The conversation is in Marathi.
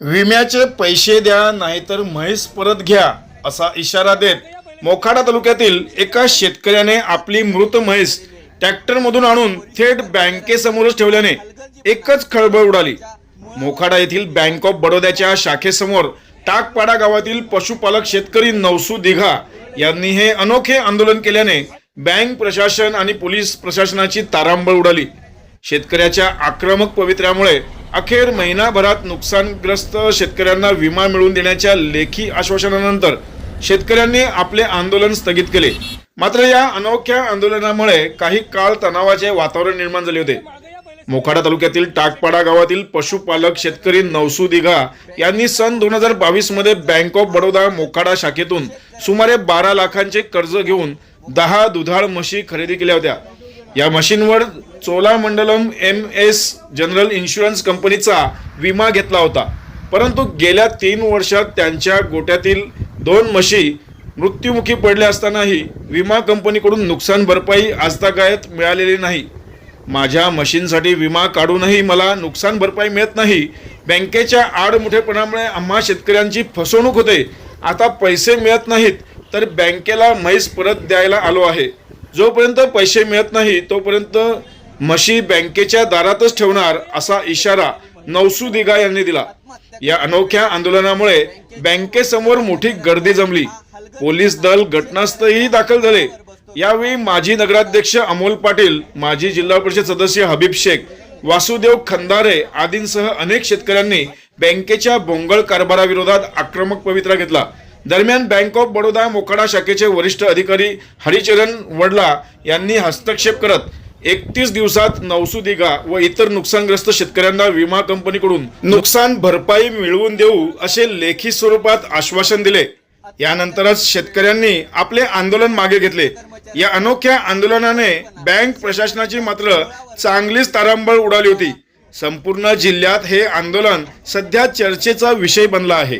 विम्याचे पैसे द्या नाहीतर म्हैस परत घ्या असा इशारा देत मोखाडा तालुक्यातील एका शेतकऱ्याने आपली मृत म्हैस ट्रॅक्टरमधून आणून थेट बँकेसमोरच ठेवल्याने एकच खळबळ उडाली. मोखाडा येथील बँक ऑफ बडोद्याच्या शाखेसमोर टाकपाडा गावातील पशुपालक शेतकरी नवसू दिघा यांनी हे अनोखे आंदोलन केल्याने बँक प्रशासन आणि पोलीस प्रशासनाची तारांबळ उडाली. शेतकऱ्याच्या आक्रमक पवित्र्यामुळे अखेर महिनाभरात नुकसानग्रस्त शेतकऱ्यांना विमा मिळवून देण्याच्या लेखी आश्वासनानंतर शेतकऱ्यांनी आपले आंदोलन स्थगित केले. मात्र या अनोख्या आंदोलनामुळे काही काळ तणावाचे वातावरण निर्माण झाले होते. मोखाडा तालुक्यातील टाकपाडा गावातील पशुपालक शेतकरी नवसू दिघा यांनी सन दोन हजार बावीसमध्ये बँक ऑफ बडोदा मोखाडा शाखेतून सुमारे बारा लाखांचे कर्ज घेऊन दहा दुधाळ म्हशी खरेदी केल्या होत्या. या मशीनवर Cholamandalam M S general insurance कंपनीचा विमा घेतला होता. परंतु गेल्या तीन वर्षात त्यांच्या गोट्यातील दोन म्हशी मृत्युमुखी पडल्या असतानाही विमा कंपनीकडून नुकसान भरपाई आजतागायत मिळालेली नाही. माझ्या मशीनसाठी विमा काढूनही मला नुकसान भरपाई मिळत नाही. बँकेच्या आडमुठेपणामुळे आम्हा शेतकऱ्यांची फसवणूक होते. आता पैसे मिळत नाहीत तर बँकेला म्हैस परत द्यायला आलो आहे. जोपर्यंत पैसे मिळत नाही तोपर्यंत म्हशी बँकेच्या दारातच ठेवणार असा इशारा नवसू दिगा यांनी दिला. या अनोख्या आंदोलनामुळे बँकेसमोर मोठी गर्दी जमली. पोलीस दल घटनास्थळी दाखल झाले. यावेळी माजी नगराध्यक्ष अमोल पाटील माजी जिल्हा परिषद सदस्य हबीब शेख वासुदेव खंदारे आदींसह अनेक शेतकऱ्यांनी बँकेच्या बोंगळ कारभाराविरोधात आक्रमक पवित्रा घेतला. दरम्यान बँक ऑफ बडोदा मोखाडा शाखेचे वरिष्ठ अधिकारी हरिचरण वडला यांनी हस्तक्षेप करत एकतीस दिवसात नवसुदिगा व इतर नुकसानग्रस्त शेतकऱ्यांना विमा कंपनीकडून नुकसान भरपाई मिळवून देऊ असे लेखी स्वरूपात आश्वासन दिले. यानंतरच शेतकऱ्यांनी आपले आंदोलन मागे घेतले. या अनोख्या आंदोलनाने बँक प्रशासनाची मात्र चांगलीच तारांबळ उडाली होती. संपूर्ण जिल्ह्यात हे आंदोलन सध्या चर्चेचा विषय बनला आहे.